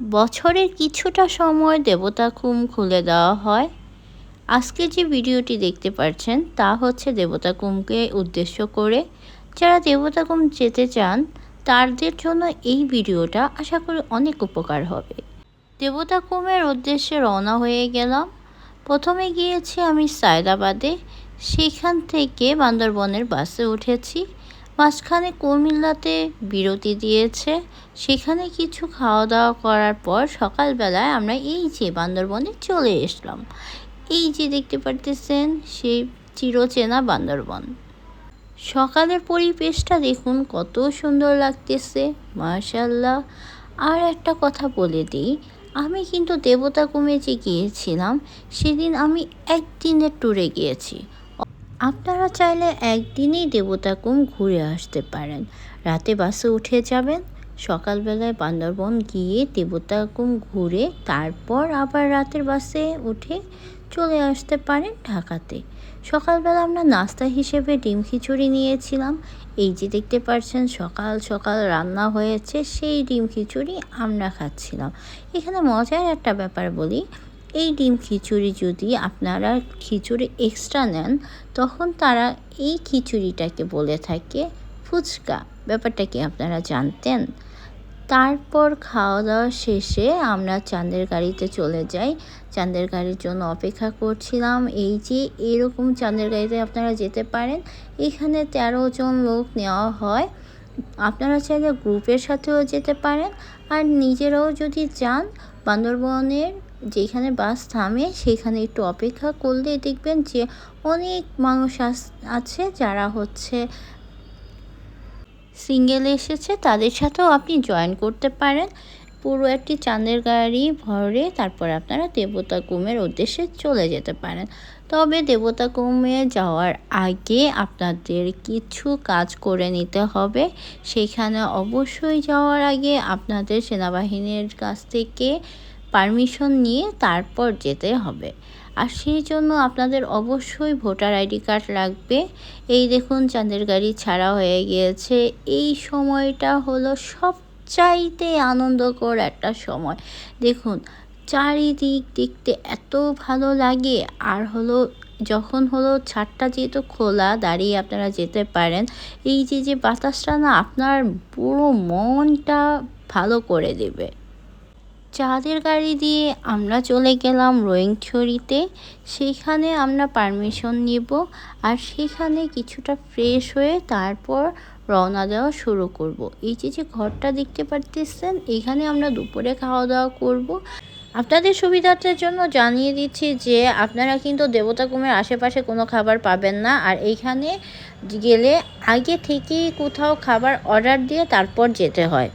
বছরের কিছুটা সময় দেবতা কুম খুলে দেওয়া হয়। আজকে যে ভিডিওটি দেখতে পাচ্ছেন তা হচ্ছে দেবতা কুমকে উদ্দেশ্য করে যারা দেবতা কুম যেতে চান, তাদের জন্য এই ভিডিওটা আশা করি অনেক উপকার হবে। দেবতা কুমের উদ্দেশ্যে রওনা হয়ে গেলাম। প্রথমে গিয়েছি আমি সায়দাবাদে। সেখান থেকে বান্দরবনের বাসে উঠেছি। মাঝখানে কুমিল্লাতে বিরতি দিয়েছে। সেখানে কিছু খাওয়া দাওয়া করার পর সকালবেলায় আমরা এই যে বান্দরবনে চলে এসলাম। এই যে দেখতে পারতেছেন, সেই চিরচেনা বান্দরবন। সকালের পরিবেশটা দেখুন, কত সুন্দর লাগতেছে মার্শাল্লাহ আর একটা কথা বলে দিই, আমি কিন্তু দেবতা কমে যে গিয়েছিলাম, সেদিন আমি একদিনের ট্যুরে গিয়েছি। আপনারা চাইলে একদিনেই দেবতাকুম ঘুরে আসতে পারেন। রাতে বাসে উঠে যাবেন। সকালবেলায় বান্দরবন গিয়ে দেবতাকুম ঘুরে তারপর আবার রাতের বাসে উঠে চলে আসতে পারেন ঢাকাতে। সকালবেলা আমরা নাস্তা হিসেবে ডিম খিচুড়ি নিয়েছিলাম। এই যে দেখতে পাচ্ছেন, সকাল সকাল রান্না হয়েছে, সেই ডিম খিচুড়ি আমরা খাচ্ছিলাম। এখানে মজার একটা ব্যাপার বলি এই ডিম খিচুড়ি যদি আপনারা খিচুড়ি এক্সট্রা নেন, তখন তারা এই খিচুড়িটাকে বলে থাকে ফুচকা। ব্যাপারটা কি আপনারা জানতেন? তারপর খাওয়া দাওয়া শেষে আমরা চাঁদের গাড়িতে চলে যাই। চাঁদের গাড়ির জন্য অপেক্ষা করছিলাম। এই যে এরকম চাঁদের গাড়িতে আপনারা যেতে পারেন, এখানে তেরো জন লোক নেওয়া হয়। আপনারা চাইলে গ্রুপের সাথেও যেতে পারেন। আর নিজেরাও যদি যান, বান্দরবনের যেখানে বাস থামে, সেখানে একটু অপেক্ষা করলে দেখবেন যে অনেক মানুষ আছে যারা হচ্ছে সিঙ্গেল এসেছে, তাদের সাথেও আপনি জয়েন করতে পারেন। পুরো একটি চাঁদের গাড়ি ভরে তারপর আপনারা দেবতা কুমের উদ্দেশ্যে চলে যেতে পারেন। তবে দেবতা কুমে যাওয়ার আগে আপনাদের কিছু কাজ করে নিতে হবে। সেখানে অবশ্যই যাওয়ার আগে আপনাদের সেনাবাহিনীর কাছ থেকে পারমিশন নিয়ে তারপর যেতে হবে। আর সেই জন্য আপনাদের অবশ্যই ভোটার আইডি কার্ড লাগবে। এই দেখুন চাঁদের গাড়ি ছাড়া হয়ে গিয়েছে। এই সময়টা হলো সবচাইতে আনন্দকর একটা সময়। দেখুন, চারিদিক দেখতে এত ভালো লাগে। আর হলো, যখন হলো ছাদটা যেহেতু খোলা, দাঁড়িয়ে আপনারা যেতে পারেন। এই যে যে বাতাসটা না আপনার পুরো মনটা ভালো করে দেবে। চাঁদের গাড়ি দিয়ে আমরা চলে গেলাম রোয়িং রোয়িংছড়িতে সেখানে আমরা পারমিশন নিব আর সেখানে কিছুটা ফ্রেশ হয়ে তারপর রওনা দেওয়া শুরু করব। এই যে যে ঘরটা দেখতে পারতেছেন, এখানে আমরা দুপুরে খাওয়া দাওয়া করব। আপনাদের সুবিধার্থের জন্য জানিয়ে দিচ্ছি যে, আপনারা কিন্তু দেবতা কুমের আশেপাশে কোনো খাবার পাবেন না আর এইখানে গেলে আগে থেকেই কোথাও খাবার অর্ডার দিয়ে তারপর যেতে হয়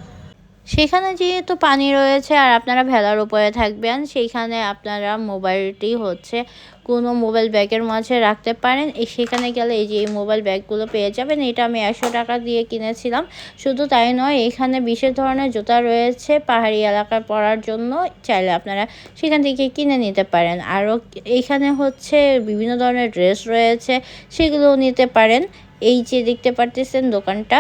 সেখানে যেহেতু পানি রয়েছে আর আপনারা ভেলার উপরে থাকবেন, সেইখানে আপনারা মোবাইলটি হচ্ছে কোনো মোবাইল ব্যাগের মাঝে রাখতে পারেন। সেখানে গেলে এই যে এই মোবাইল ব্যাগগুলো পেয়ে যাবেন। এটা আমি একশো টাকা দিয়ে কিনেছিলাম। শুধু তাই নয়, এখানে বিশেষ ধরনের জুতা রয়েছে পাহাড়ি এলাকায় পরার জন্য। চাইলে আপনারা সেখান থেকে কিনে নিতে পারেন। আরও এখানে হচ্ছে বিভিন্ন ধরনের ড্রেস রয়েছে, সেগুলোও নিতে পারেন। এই যে দেখতে পারতেছেন দোকানটা।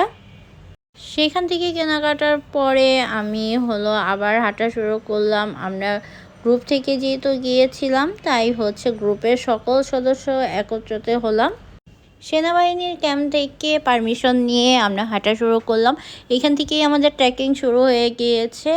সেখান থেকে কেনাকাটার পরে আমি হলো আবার হাঁটা শুরু করলাম। আমরা গ্রুপ থেকে যেহেতু গিয়েছিলাম, তাই হচ্ছে গ্রুপের সকল সদস্য একত্রিত হলাম। সেনাবাহিনীর ক্যাম্প থেকে পারমিশন নিয়ে আমরা হাঁটা শুরু করলাম। এখান থেকেই আমাদের ট্রেকিং শুরু হয়ে গিয়েছে।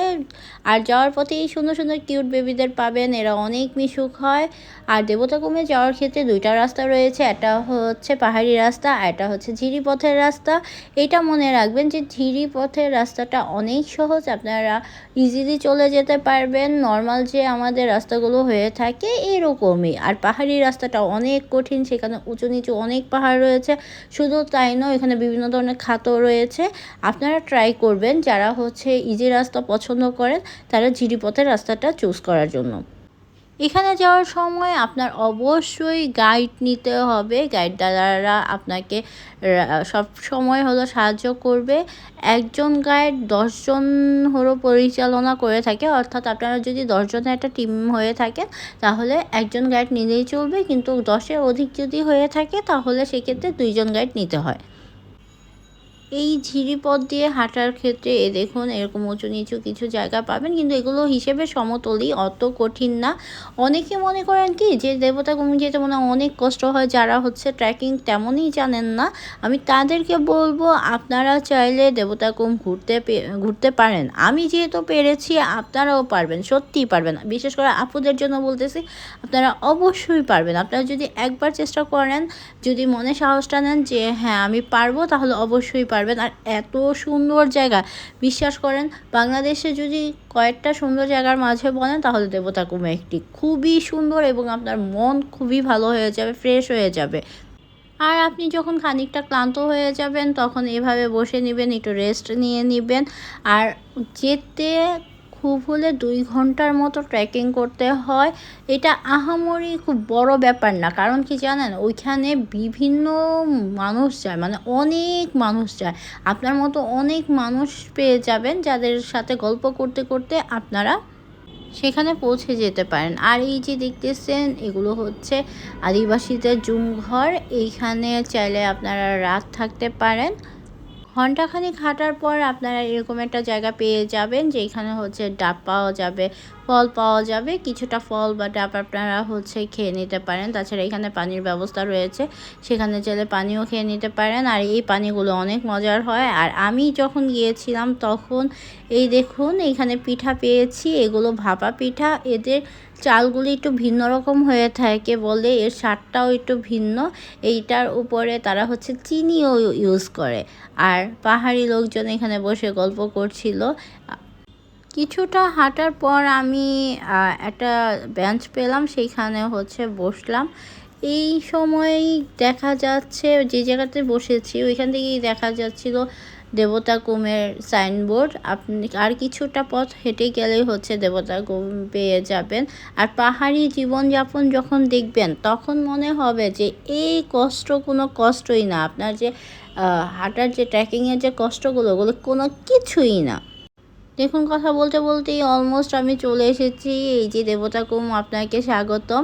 আর যাওয়ার পথে এই সুন্দর সুন্দর কিউট বেবিদের পাবেন, এরা অনেক মিশুক হয়। আর দেবতাকুমে যাওয়ার ক্ষেত্রে দুইটা রাস্তা রয়েছে, একটা হচ্ছে পাহাড়ি রাস্তা আর একটা হচ্ছে ঝিরি পথের রাস্তা। এটা মনে রাখবেন যে ঝিরি পথের রাস্তাটা অনেক সহজ, আপনারা ইজিলি চলে যেতে পারবেন। নর্মাল যে আমাদের রাস্তাগুলো হয়ে থাকে এরকমই। আর পাহাড়ি রাস্তাটা অনেক কঠিন, সেখানে উঁচু নিচু অনেক পাহাড় রয়েছে। শুধু তাই নয়, এখানে বিভিন্ন ধরনের খাতও রয়েছে। আপনারা ট্রাই করবেন যারা হচ্ছে ইজি রাস্তা পছন্দ করেন, তারা ঝিরিপথের রাস্তাটা চুজ করার জন্য। এখানে যাওয়ার সময় আপনার অবশ্যই গাইড নিতে হবে। গাইড দাদারা আপনাকে সব সময় হলো সাহায্য করবে। একজন গাইড দশজন হলো পরিচালনা করে থাকে। অর্থাৎ আপনারা যদি দশজনের একটা টিম হয়ে থাকেন, তাহলে একজন গাইড নিলেই চলবে। কিন্তু দশের অধিক যদি হয়ে থাকে, তাহলে সেক্ষেত্রে দুইজন গাইড নিতে হয়। এই ঝিরিপথ দিয়ে হাঁটার ক্ষেত্রে, এ দেখুন, এরকম উঁচু নিচু কিছু জায়গা পাবেন, কিন্তু এগুলো হিসেবে সমতলই অত কঠিন না। অনেকে মনে করেন কি, যে দেবতা কুমির যেতে মনে অনেক কষ্ট হয়, যারা হচ্ছে ট্রেকিং তেমনই জানেন না। আমি তাদেরকে বলব, আপনারা চাইলে দেবতা কুম ঘুরতে ঘুরতে পারেন। আমি যেহেতু পেরেছি, আপনারাও পারবেন, সত্যিই পারবেন বিশেষ করে আপুদের জন্য বলতেছি, আপনারা অবশ্যই পারবেন। আপনারা যদি একবার চেষ্টা করেন, যদি মনে সাহসটা নেন যে হ্যাঁ আমি পারব, তাহলে অবশ্যই পারবেন। আর এত সুন্দর জায়গা, বিশ্বাস করেন, বাংলাদেশে যদি কয়েকটা সুন্দর জায়গার মাঝে বলেন, তাহলে দেবতা কুমে একটি খুবই সুন্দর এবং আপনার মন খুবই ভালো হয়ে যাবে ফ্রেশ হয়ে যাবে। আর আপনি যখন খানিকটা ক্লান্ত হয়ে যাবেন, তখন এভাবে বসে নেবেন, একটু রেস্ট নিয়ে নেবেন। আর যেতে খুব হলে দুই ঘণ্টার মতো ট্রেকিং করতে হয়। এটা আহামরি খুব বড় ব্যাপার না, কারণ কি জানেন? ওইখানে বিভিন্ন মানুষ যায় মানে অনেক মানুষ যায়। আপনার মতো অনেক মানুষ পেয়ে যাবেন যাদের সাথে গল্প করতে করতে আপনারা সেখানে পৌঁছে যেতে পারেন। আর এই যে দেখতেছেন, এগুলো হচ্ছে আদিবাসীদের জুম ঘর এইখানে চাইলে আপনারা রাত থাকতে পারেন। ঘন্টাখানিক হাঁটার পর আপনারা এরকম একটা জায়গা পেয়ে যাবেন যেখানে হচ্ছে ডাব পাওয়া যাবে ফল পাওয়া যাবে। কিছুটা ফল বা ডাব আপনারা হচ্ছে খেয়ে নিতে পারেন। তাছাড়া এখানে পানির ব্যবস্থা রয়েছে। সেখানে চাইলে পানিও খেয়ে নিতে পারেন। আর এই পানিগুলো অনেক মজার হয়। আর আমি যখন গিয়েছিলাম তখন, এই দেখুন, এখানে পিঠা পেয়েছি। এগুলো ভাপা পিঠা। এদের চালগুলি একটু ভিন্ন রকম হয়ে থাকে বলে এর স্বাদটাও একটু ভিন্ন। এইটার উপরে তারা হচ্ছে চিনিও ইউজ করে। আর পাহাড়ি লোকজন এখানে বসে গল্প করছিল। কিছুটা হাঁটার পর আমি একটা বেঞ্চ পেলাম, সেইখানে হচ্ছে বসলাম। এই সময়ই দেখা যাচ্ছে, যে জায়গাতে বসেছি, ওইখান থেকেই দেখা যাচ্ছিল দেবতা কুমের সাইনবোর্ড। আপনি, আর কিছুটা পথ হেঁটে গেলেই হচ্ছে দেবতা কুম পেয়ে যাবেন। আর পাহাড়ি জীবনযাপন যখন দেখবেন, তখন মনে হবে যে এই কষ্ট কোনো কষ্টই না। আপনার যে হাঁটার যে, ট্রেকিংয়ের যে কষ্টগুলো, ওগুলো কোনো কিছুই না। দেখুন, কথা বলতে বলতেই অলমোস্ট আমি চলে এসেছি। এই যে দেবতা কুম, আপনাকে স্বাগতম।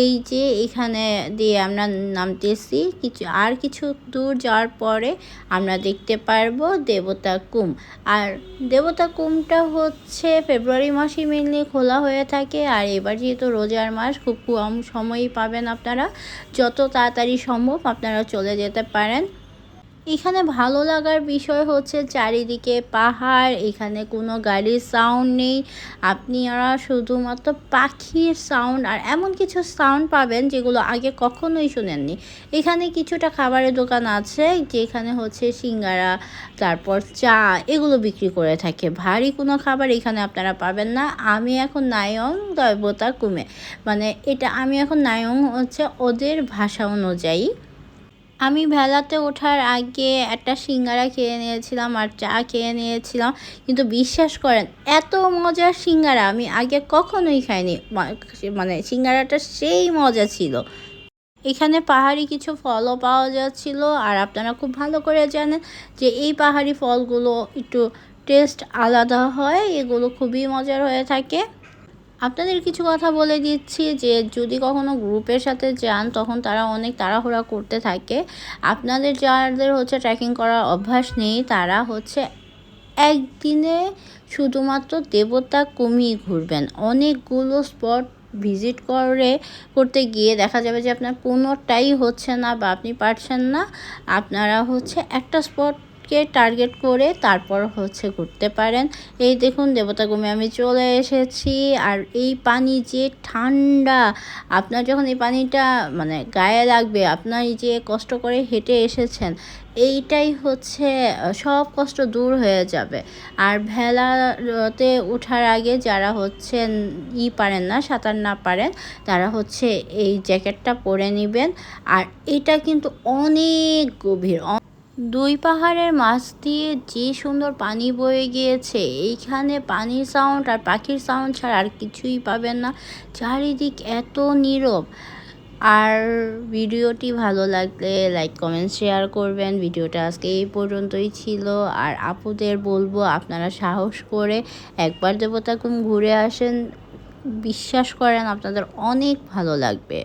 এই যে এখানে দিয়ে আমরা নামতেছি। কিছু, আর কিছু দূর যাওয়ার পরে আমরা দেখতে পারব দেবতা কুম। আর দেবতা কুমটা হচ্ছে ফেব্রুয়ারি মাসে মেনলি খোলা হয়ে থাকে। আর এবার যেহেতু রোজার মাস, খুব কম সময়ই পাবেন আপনারা। যত তাড়াতাড়ি সম্ভব আপনারা চলে যেতে পারেন। এখানে ভালো লাগার বিষয় হচ্ছে চারিদিকে পাহাড়, এখানে কোনো গাড়ির সাউন্ড নেই। আপনি আপনারা শুধুমাত্র পাখির সাউন্ড আর এমন কিছু সাউন্ড পাবেন যেগুলো আগে কখনোই শুনেননি। এখানে কিছুটা খাবারের দোকান আছে যেখানে হচ্ছে সিঙ্গারা, তারপর চা এগুলো বিক্রি করে থাকে। ভারী কোনো খাবার এখানে আপনারা পাবেন না। আমি এখন নায়ং দয়বতা কুমে। মানে এটা আমি এখন নায়ং হচ্ছে ওদের ভাষা অনুযায়ী। আমি ভেলাতে ওঠার আগে একটা সিঙ্গারা খেয়ে নিয়েছিলাম আর চা খেয়ে নিয়েছিলাম। কিন্তু বিশ্বাস করেন, এত মজার সিঙ্গারা আমি আগে কখনোই খাইনি। মানে সিঙ্গারাটা সেই মজা ছিল। এখানে পাহাড়ি কিছু ফলও পাওয়া যাচ্ছিল আর আপনারা খুব ভালো করে জানেন যে এই পাহাড়ি ফলগুলো একটু টেস্ট আলাদা হয়, এগুলো খুবই মজার হয়ে থাকে। আপনাদের কিছু কথা বলে দিচ্ছি যে যদি কখনো গ্রুপের সাথে যান, তখন তারা অনেক তাড়াহুড়া করতে থাকে। আপনাদের যাদের হচ্ছে ট্রেকিং করার অভ্যাস নেই, তারা হচ্ছে একদিনে শুধুমাত্র দেবতা কমিয়ে ঘুরবেন। অনেকগুলো স্পট ভিজিট করে, করতে গিয়ে দেখা যাবে যে আপনার কোনোটাই হচ্ছে না বা আপনি পারছেন না। আপনারা হচ্ছে একটা স্পট কে টার্গেট করে তারপর হচ্ছে ঘুরতে পারেন। এই দেখুন দেবতা গুমে আমি চলে এসেছি আর এই পানি যে ঠান্ডা, আপনার যখন এই পানিটা মানে গায়ে লাগবে, আপনার যে কষ্ট করে হেঁটে এসেছেন, এইটাই হচ্ছে সব কষ্ট দূর হয়ে যাবে। আর ভেলাতে ওঠার আগে যারা হচ্ছে ই পারেন না, সাঁতার না পারেন, তারা হচ্ছে এই জ্যাকেটটা পরে নেবেন। আর এটা কিন্তু অনেক গভীর দুই পাহাড়ের মাছ দিয়ে যে সুন্দর পানি বয়ে গিয়েছে, এইখানে পানির সাউন্ড আর পাখির সাউন্ড ছাড়া আর কিছুই পাবেন না। চারিদিক এত নীরব। আর ভিডিওটি ভালো লাগলে লাইক কমেন্ট শেয়ার করবেন। ভিডিওটা আজকে এই পর্যন্তই ছিল। আর আপুদের বলব, আপনারা সাহস করে একবার দেবতাকুম ঘুরে আসেন। বিশ্বাস করেন, আপনাদের অনেক ভালো লাগবে।